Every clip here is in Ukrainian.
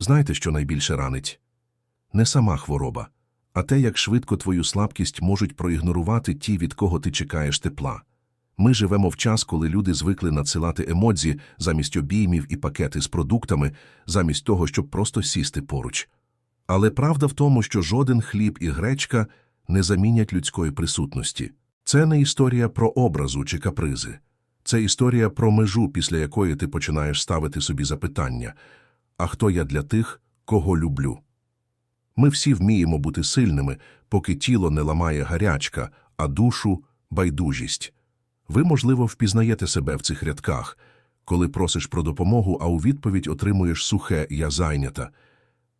Знаєте, що найбільше ранить? Не сама хвороба, а те, як швидко твою слабкість можуть проігнорувати ті, від кого ти чекаєш тепла. Ми живемо в час, коли люди звикли надсилати емодзі замість обіймів і пакети з продуктами, замість того, щоб просто сісти поруч. Але правда в тому, що жоден хліб і гречка не замінять людської присутності. Це не історія про образу чи капризи. Це історія про межу, після якої ти починаєш ставити собі запитання а хто я для тих, кого люблю? Ми всі вміємо бути сильними, поки тіло не ламає гарячка, а душу байдужість. Ви, можливо, впізнаєте себе в цих рядках, коли просиш про допомогу, а у відповідь отримуєш сухе я зайнята.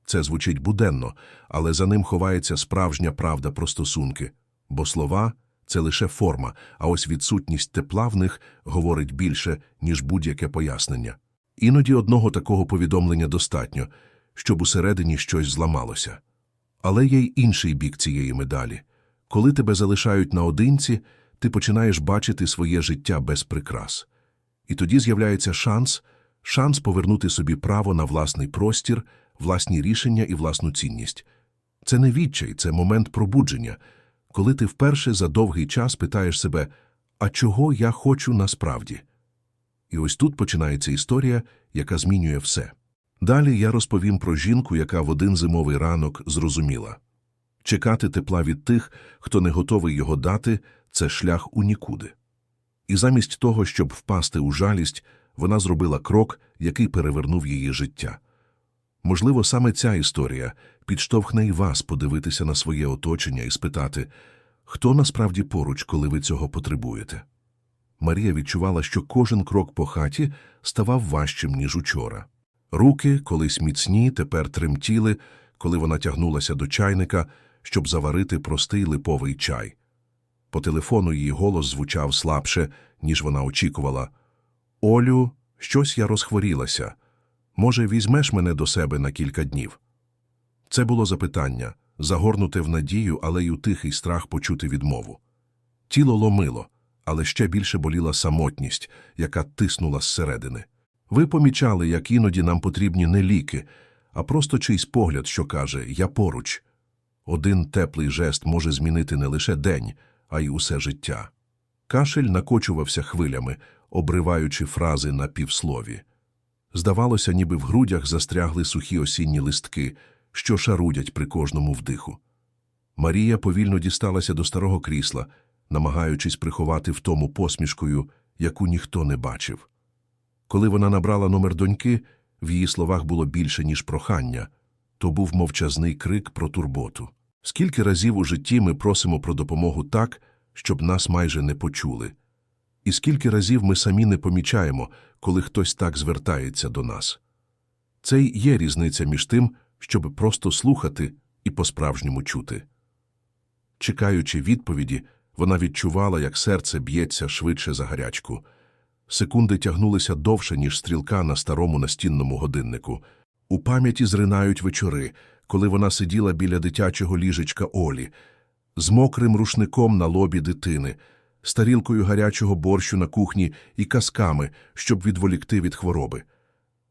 Це звучить буденно, але за ним ховається справжня правда про стосунки, бо слова це лише форма, а ось відсутність тепла в них говорить більше, ніж будь-яке пояснення. Іноді одного такого повідомлення достатньо, щоб усередині щось зламалося. Але є й інший бік цієї медалі. Коли тебе залишають наодинці, ти починаєш бачити своє життя без прикрас. І тоді з'являється шанс, шанс повернути собі право на власний простір, власні рішення і власну цінність. Це не відчай, це момент пробудження, коли ти вперше за довгий час питаєш себе, а чого я хочу насправді? І ось тут починається історія, яка змінює все. Далі я розповім про жінку, яка в один зимовий ранок зрозуміла. Чекати тепла від тих, хто не готовий його дати, це шлях у нікуди. І замість того, щоб впасти у жалість, вона зробила крок, який перевернув її життя. Можливо, саме ця історія підштовхне і вас подивитися на своє оточення і спитати, хто насправді поруч, коли ви цього потребуєте. Марія відчувала, що кожен крок по хаті ставав важчим, ніж учора. Руки, колись міцні, тепер тремтіли, коли вона тягнулася до чайника, щоб заварити простий липовий чай. По телефону її голос звучав слабше, ніж вона очікувала. Олю, щось я розхворілася. Може, візьмеш мене до себе на кілька днів? Це було запитання, загорнуте в надію, але й у тихий страх почути відмову. Тіло ломило, але ще більше боліла самотність, яка тиснула зсередини. Ви помічали, як іноді нам потрібні не ліки, а просто чийсь погляд, що каже Я поруч. Один теплий жест може змінити не лише день, а й усе життя. Кашель накочувався хвилями, обриваючи фрази на півслові. Здавалося, ніби в грудях застрягли сухі осінні листки, що шарудять при кожному вдиху. Марія повільно дісталася до старого крісла, намагаючись приховати втому посмішкою, яку ніхто не бачив. Коли вона набрала номер доньки, в її словах було більше, ніж прохання, то був мовчазний крик про турботу. Скільки разів у житті ми просимо про допомогу так, щоб нас майже не почули? І скільки разів ми самі не помічаємо, коли хтось так звертається до нас? Це й є різниця між тим, щоб просто слухати і по-справжньому чути. Чекаючи відповіді, вона відчувала, як серце б'ється швидше за гарячку. Секунди тягнулися довше, ніж стрілка на старому настінному годиннику. У пам'яті зринають вечори, коли вона сиділа біля дитячого ліжечка Олі, з мокрим рушником на лобі дитини, з тарілкою гарячого борщу на кухні і казками, щоб відволікти від хвороби.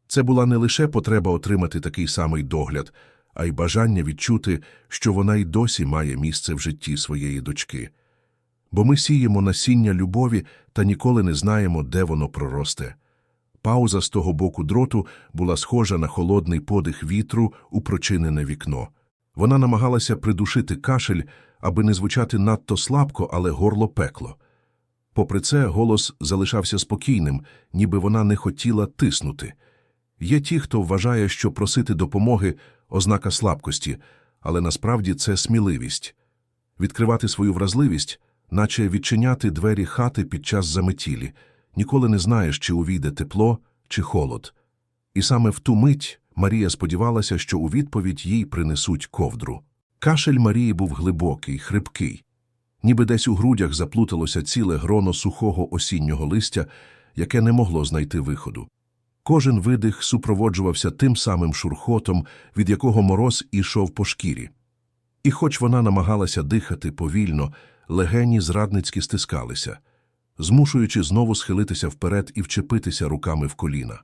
Це була не лише потреба отримати такий самий догляд, а й бажання відчути, що вона й досі має місце в житті своєї дочки. Бо ми сіємо насіння любові та ніколи не знаємо, де воно проросте. Пауза з того боку дроту була схожа на холодний подих вітру у прочинене вікно. Вона намагалася придушити кашель, аби не звучати надто слабко, але горло пекло. Попри це, голос залишався спокійним, ніби вона не хотіла тиснути. Є ті, хто вважає, що просити допомоги ознака слабкості, але насправді це сміливість. Відкривати свою вразливість, наче відчиняти двері хати під час заметілі, ніколи не знаєш, чи увійде тепло, чи холод. І саме в ту мить Марія сподівалася, що у відповідь їй принесуть ковдру. Кашель Марії був глибокий, хрипкий. Ніби десь у грудях заплуталося ціле гроно сухого осіннього листя, яке не могло знайти виходу. Кожен видих супроводжувався тим самим шурхотом, від якого мороз ішов по шкірі. І хоч вона намагалася дихати повільно, легені зрадницьки стискалися, змушуючи знову схилитися вперед і вчепитися руками в коліна.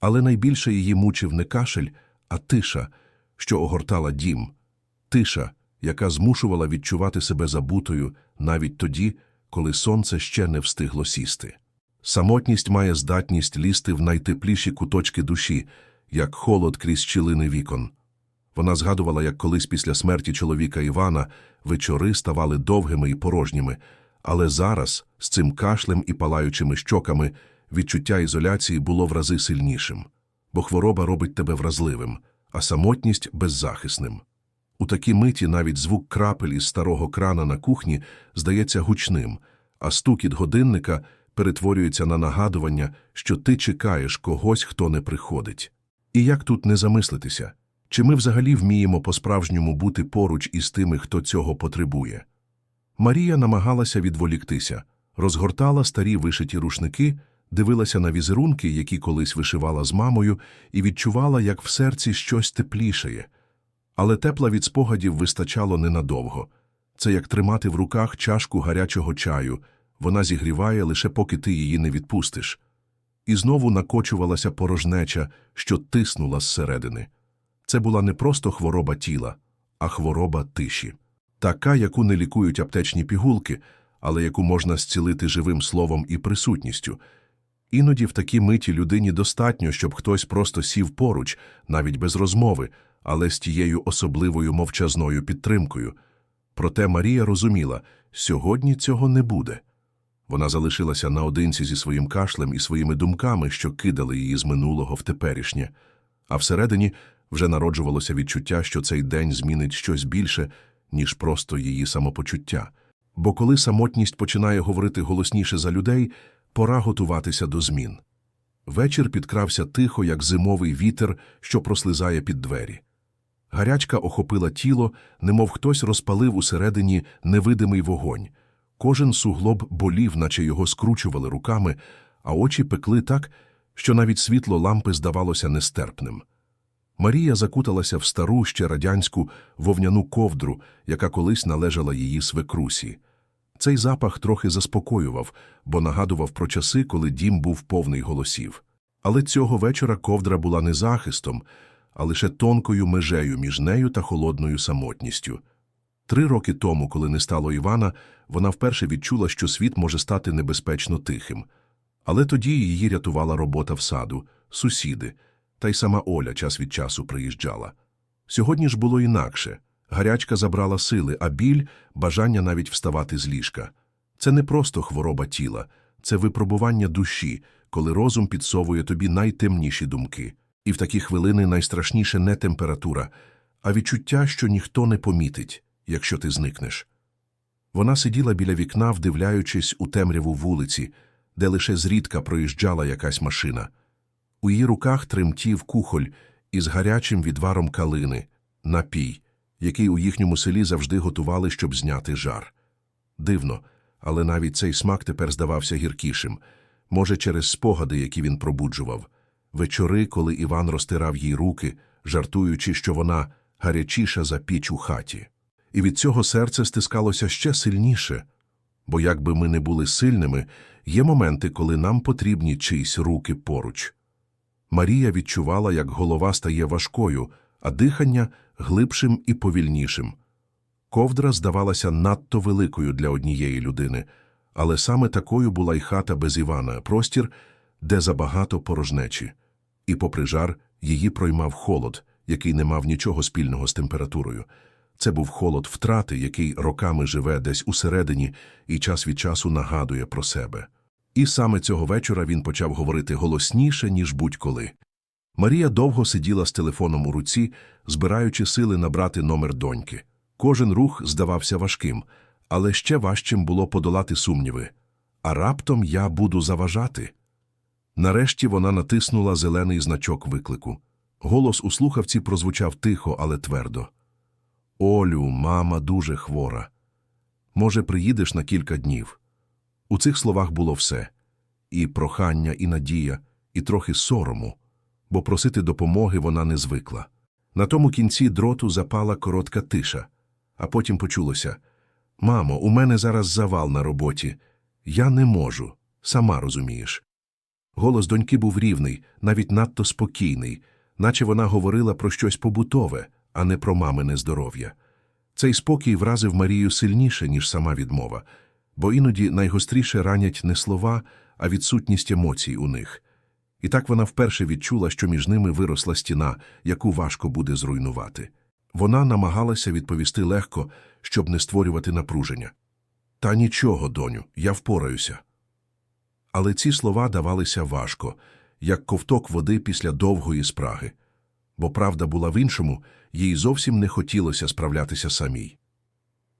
Але найбільше її мучив не кашель, а тиша, що огортала дім, тиша, яка змушувала відчувати себе забутою навіть тоді, коли сонце ще не встигло сісти. Самотність має здатність лізти в найтепліші куточки душі, як холод крізь щілини вікон. Вона згадувала, як колись після смерті чоловіка Івана вечори ставали довгими і порожніми, але зараз, з цим кашлем і палаючими щоками, відчуття ізоляції було в рази сильнішим, бо хвороба робить тебе вразливим, а самотність беззахисним. У такій миті навіть звук крапель із старого крана на кухні здається гучним, а стукіт годинника перетворюється на нагадування, що ти чекаєш когось, хто не приходить. І як тут не замислитися? Чи ми взагалі вміємо по-справжньому бути поруч із тими, хто цього потребує? Марія намагалася відволіктися, розгортала старі вишиті рушники, дивилася на візерунки, які колись вишивала з мамою, і відчувала, як в серці щось теплішає. Але тепла від спогадів вистачало ненадовго. Це як тримати в руках чашку гарячого чаю, вона зігріває лише поки ти її не відпустиш. І знову накочувалася порожнеча, що тиснула зсередини. Це була не просто хвороба тіла, а хвороба тиші. Така, яку не лікують аптечні пігулки, але яку можна зцілити живим словом і присутністю. Іноді в такій миті людині достатньо, щоб хтось просто сів поруч, навіть без розмови, але з тією особливою мовчазною підтримкою. Проте Марія розуміла, сьогодні цього не буде. Вона залишилася наодинці зі своїм кашлем і своїми думками, що кидали її з минулого в теперішнє. А всередині вже народжувалося відчуття, що цей день змінить щось більше, ніж просто її самопочуття. Бо коли самотність починає говорити голосніше за людей, пора готуватися до змін. Вечір підкрався тихо, як зимовий вітер, що прослизає під двері. Гарячка охопила тіло, немов хтось розпалив усередині невидимий вогонь. Кожен суглоб болів, наче його скручували руками, а очі пекли так, що навіть світло лампи здавалося нестерпним. Марія закуталася в стару, ще радянську вовняну ковдру, яка колись належала її свекрусі. Цей запах трохи заспокоював, бо нагадував про часи, коли дім був повний голосів. Але цього вечора ковдра була не захистом, а лише тонкою межею між нею та холодною самотністю. Три роки тому, коли не стало Івана, вона вперше відчула, що світ може стати небезпечно тихим. Але тоді її рятувала робота в саду, сусіди, та й сама Оля час від часу приїжджала. Сьогодні ж було інакше. Гарячка забрала сили, а біль – бажання навіть вставати з ліжка. Це не просто хвороба тіла, це випробування душі, коли розум підсовує тобі найтемніші думки. І в такі хвилини найстрашніше не температура, а відчуття, що ніхто не помітить, якщо ти зникнеш. Вона сиділа біля вікна, вдивляючись у темряву вулиці, де лише зрідка проїжджала якась машина. У її руках тремтів кухоль із гарячим відваром калини, напій, який у їхньому селі завжди готували, щоб зняти жар. Дивно, але навіть цей смак тепер здавався гіркішим, може, через спогади, які він пробуджував. Вечори, коли Іван розтирав їй руки, жартуючи, що вона гарячіша за піч у хаті. І від цього серце стискалося ще сильніше, бо якби ми не були сильними, є моменти, коли нам потрібні чиїсь руки поруч. Марія відчувала, як голова стає важкою, а дихання глибшим і повільнішим. Ковдра здавалася надто великою для однієї людини, але саме такою була й хата без Івана, простір, де забагато порожнечі. І, попри жар, її проймав холод, який не мав нічого спільного з температурою. Це був холод втрати, який роками живе десь усередині і час від часу нагадує про себе. І саме цього вечора він почав говорити голосніше, ніж будь-коли. Марія довго сиділа з телефоном у руці, збираючи сили набрати номер доньки. Кожен рух здавався важким, але ще важчим було подолати сумніви. А раптом я буду заважати. Нарешті вона натиснула зелений значок виклику. Голос у слухавці прозвучав тихо, але твердо. Олю, мама дуже хвора. Може, приїдеш на кілька днів. У цих словах було все і прохання, і надія, і трохи сорому, бо просити допомоги вона не звикла. На тому кінці дроту запала коротка тиша, а потім почулося Мамо, у мене зараз завал на роботі. Я не можу, сама розумієш. Голос доньки був рівний, навіть надто спокійний, наче вона говорила про щось побутове, а не про мамине здоров'я. Цей спокій вразив Марію сильніше, ніж сама відмова, бо іноді найгостріше ранять не слова, а відсутність емоцій у них. І так вона вперше відчула, що між ними виросла стіна, яку важко буде зруйнувати. Вона намагалася відповісти легко, щоб не створювати напруження. Та нічого, доню, я впораюся. Але ці слова давалися важко, як ковток води після довгої спраги. Бо правда була в іншому, їй зовсім не хотілося справлятися самій.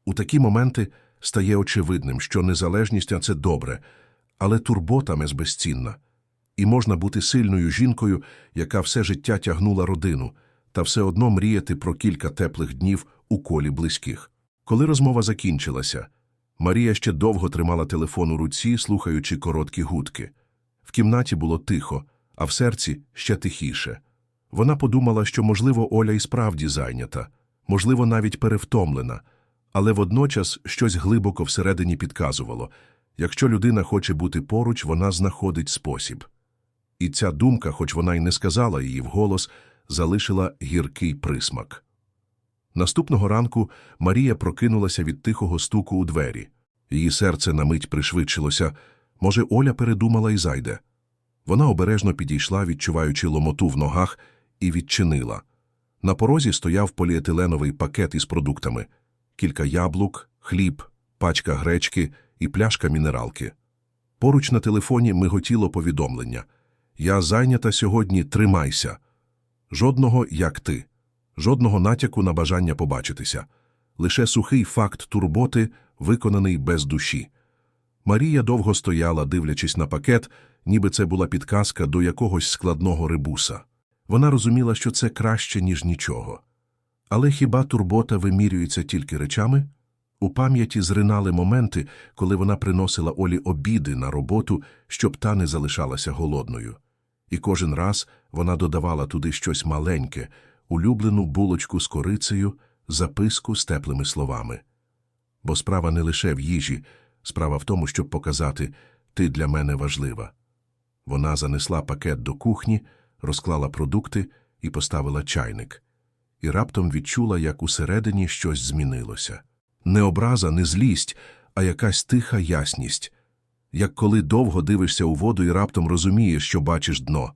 У такі моменти стає очевидним, що незалежність – це добре, але турбота безцінна. І можна бути сильною жінкою, яка все життя тягнула родину, та все одно мріяти про кілька теплих днів у колі близьких. Коли розмова закінчилася, Марія ще довго тримала телефон у руці, слухаючи короткі гудки. В кімнаті було тихо, а в серці ще тихіше. Вона подумала, що, можливо, Оля і справді зайнята, можливо, навіть перевтомлена, але водночас щось глибоко всередині підказувало якщо людина хоче бути поруч, вона знаходить спосіб. І ця думка, хоч вона й не сказала її вголос, залишила гіркий присмак. Наступного ранку Марія прокинулася від тихого стуку у двері. Її серце на мить пришвидшилося. Може, Оля передумала і зайде. Вона обережно підійшла, відчуваючи ломоту в ногах, і відчинила. На порозі стояв поліетиленовий пакет із продуктами кілька яблук, хліб, пачка гречки і пляшка мінералки. Поруч на телефоні миготіло повідомлення Я зайнята сьогодні, тримайся. Жодного, як ти, жодного натяку на бажання побачитися, лише сухий факт турботи, виконаний без душі. Марія довго стояла, дивлячись на пакет, ніби це була підказка до якогось складного рибуса. Вона розуміла, що це краще, ніж нічого. Але хіба турбота вимірюється тільки речами? У пам'яті зринали моменти, коли вона приносила Олі обіди на роботу, щоб та не залишалася голодною. І кожен раз вона додавала туди щось маленьке, улюблену булочку з корицею, записку з теплими словами. Бо справа не лише в їжі, справа в тому, щоб показати «ти для мене важлива». Вона занесла пакет до кухні, розклала продукти і поставила чайник. І раптом відчула, як усередині щось змінилося. Не образа, не злість, а якась тиха ясність. Як коли довго дивишся у воду і раптом розумієш, що бачиш дно.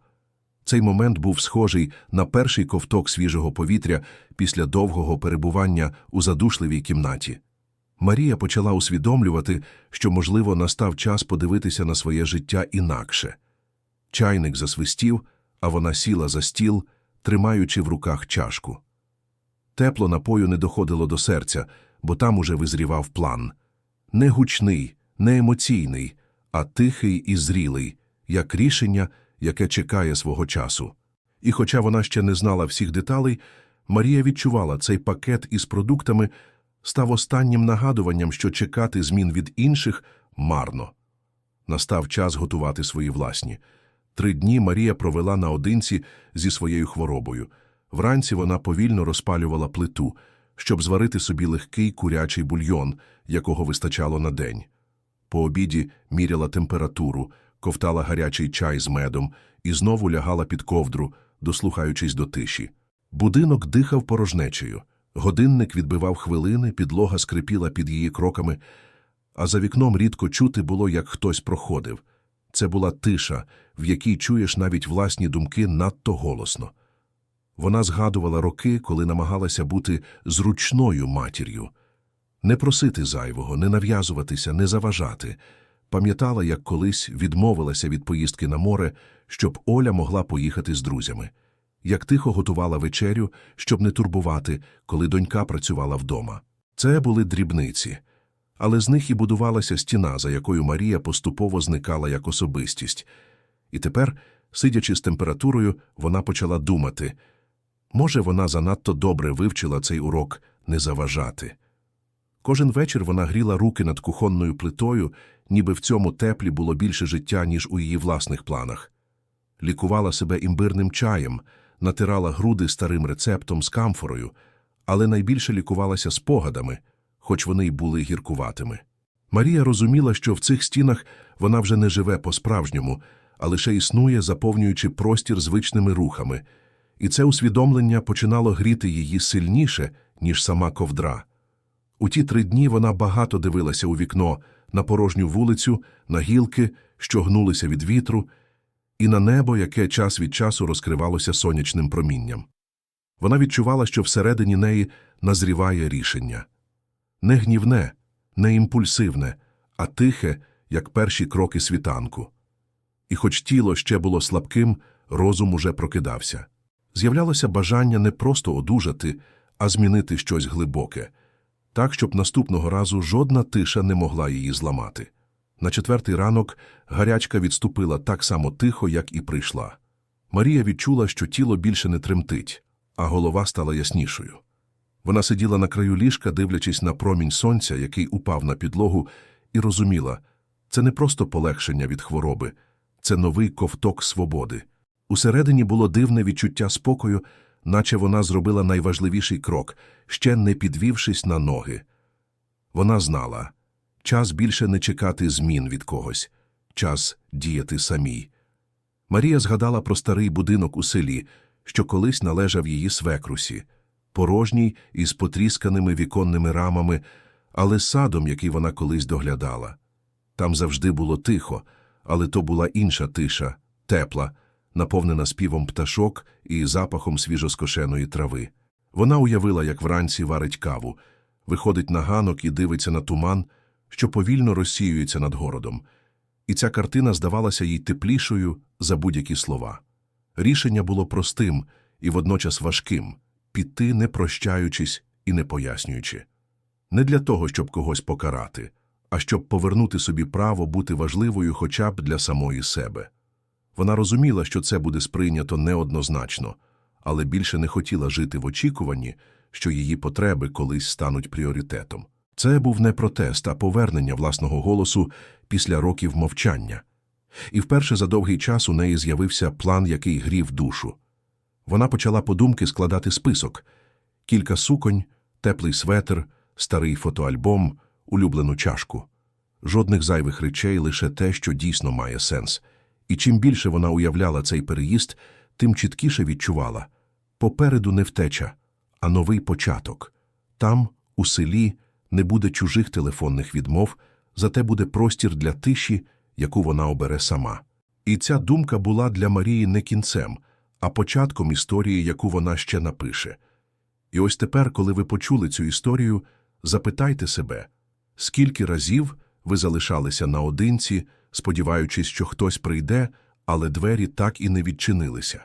Цей момент був схожий на перший ковток свіжого повітря після довгого перебування у задушливій кімнаті. Марія почала усвідомлювати, що, можливо, настав час подивитися на своє життя інакше. Чайник засвистів, а вона сіла за стіл, тримаючи в руках чашку. Тепло напою не доходило до серця, бо там уже визрівав план. Не гучний, не емоційний, а тихий і зрілий, як рішення, яке чекає свого часу. І хоча вона ще не знала всіх деталей, Марія відчувала, цей пакет із продуктами став останнім нагадуванням, що чекати змін від інших марно. Настав час готувати свої власні. Три дні Марія провела наодинці зі своєю хворобою. Вранці вона повільно розпалювала плиту, щоб зварити собі легкий курячий бульйон, якого вистачало на день. По обіді міряла температуру, ковтала гарячий чай з медом і знову лягала під ковдру, дослухаючись до тиші. Будинок дихав порожнечею. Годинник відбивав хвилини, підлога скрипіла під її кроками, а за вікном рідко чути було, як хтось проходив. Це була тиша, в якій чуєш навіть власні думки надто голосно. Вона згадувала роки, коли намагалася бути зручною матір'ю. Не просити зайвого, не нав'язуватися, не заважати. Пам'ятала, як колись відмовилася від поїздки на море, щоб Оля могла поїхати з друзями. Як тихо готувала вечерю, щоб не турбувати, коли донька працювала вдома. Це були дрібниці. Але з них і будувалася стіна, за якою Марія поступово зникала як особистість. І тепер, сидячи з температурою, вона почала думати – Може, вона занадто добре вивчила цей урок не заважати. Кожен вечір вона гріла руки над кухонною плитою, ніби в цьому теплі було більше життя, ніж у її власних планах. Лікувала себе імбирним чаєм, натирала груди старим рецептом з камфорою, але найбільше лікувалася спогадами, хоч вони й були гіркуватими. Марія розуміла, що в цих стінах вона вже не живе по-справжньому, а лише існує, заповнюючи простір звичними рухами – І це усвідомлення починало гріти її сильніше, ніж сама ковдра. У ті три дні вона багато дивилася у вікно, на порожню вулицю, на гілки, що гнулися від вітру, і на небо, яке час від часу розкривалося сонячним промінням. Вона відчувала, що всередині неї назріває рішення. Не гнівне, не імпульсивне, а тихе, як перші кроки світанку. І хоч тіло ще було слабким, розум уже прокидався. З'являлося бажання не просто одужати, а змінити щось глибоке, так, щоб наступного разу жодна тиша не могла її зламати. На четвертий ранок гарячка відступила так само тихо, як і прийшла. Марія відчула, що тіло більше не тремтить, а голова стала яснішою. Вона сиділа на краю ліжка, дивлячись на промінь сонця, який упав на підлогу, і розуміла — це не просто полегшення від хвороби, це новий ковток свободи. Усередині було дивне відчуття спокою, наче вона зробила найважливіший крок, ще не підвівшись на ноги. Вона знала — час більше не чекати змін від когось, час діяти самій. Марія згадала про старий будинок у селі, що колись належав її свекрусі, порожній із потрісканими віконними рамами, але садом, який вона колись доглядала. Там завжди було тихо, але то була інша тиша, тепла, наповнена співом пташок і запахом свіжоскошеної трави. Вона уявила, як вранці варить каву, виходить на ганок і дивиться на туман, що повільно розсіюється над городом. І ця картина здавалася їй теплішою за будь-які слова. Рішення було простим і водночас важким – піти, не прощаючись і не пояснюючи. Не для того, щоб когось покарати, а щоб повернути собі право бути важливою хоча б для самої себе. Вона розуміла, що це буде сприйнято неоднозначно, але більше не хотіла жити в очікуванні, що її потреби колись стануть пріоритетом. Це був не протест, а повернення власного голосу після років мовчання. І вперше за довгий час у неї з'явився план, який грів душу. Вона почала подумки складати список – кілька суконь, теплий светр, старий фотоальбом, улюблену чашку. Жодних зайвих речей, лише те, що дійсно має сенс. І чим більше вона уявляла цей переїзд, тим чіткіше відчувала – попереду не втеча, а новий початок. Там, у селі, не буде чужих телефонних відмов, зате буде простір для тиші, яку вона обере сама. І ця думка була для Марії не кінцем, а початком історії, яку вона ще напише. І ось тепер, коли ви почули цю історію, запитайте себе, скільки разів ви залишалися наодинці, сподіваючись, що хтось прийде, але двері так і не відчинилися?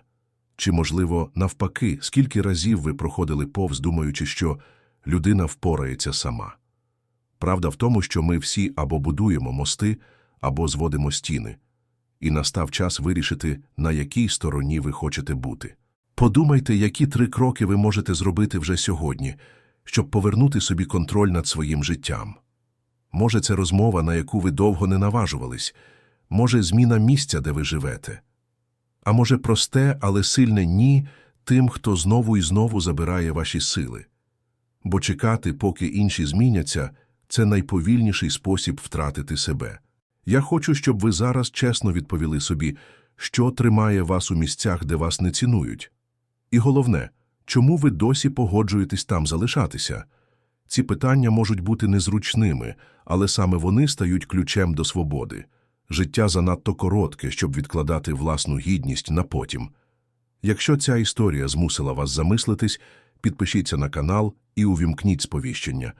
Чи, можливо, навпаки, скільки разів ви проходили повз, думаючи, що людина впорається сама? Правда в тому, що ми всі або будуємо мости, або зводимо стіни. І настав час вирішити, на якій стороні ви хочете бути. Подумайте, які три кроки ви можете зробити вже сьогодні, щоб повернути собі контроль над своїм життям. Може, це розмова, на яку ви довго не наважувались, може, зміна місця, де ви живете. А може, просте, але сильне ні тим, хто знову і знову забирає ваші сили. Бо чекати, поки інші зміняться, це найповільніший спосіб втратити себе. Я хочу, щоб ви зараз чесно відповіли собі, що тримає вас у місцях, де вас не цінують. І головне, чому ви досі погоджуєтесь там залишатися? Ці питання можуть бути незручними, але саме вони стають ключем до свободи. Життя занадто коротке, щоб відкладати власну гідність на потім. Якщо ця історія змусила вас замислитись, підпишіться на канал і увімкніть сповіщення.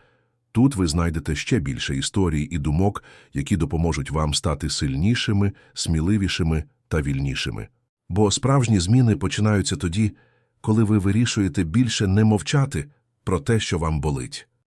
Тут ви знайдете ще більше історій і думок, які допоможуть вам стати сильнішими, сміливішими та вільнішими. Бо справжні зміни починаються тоді, коли ви вирішуєте більше не мовчати про те, що вам болить.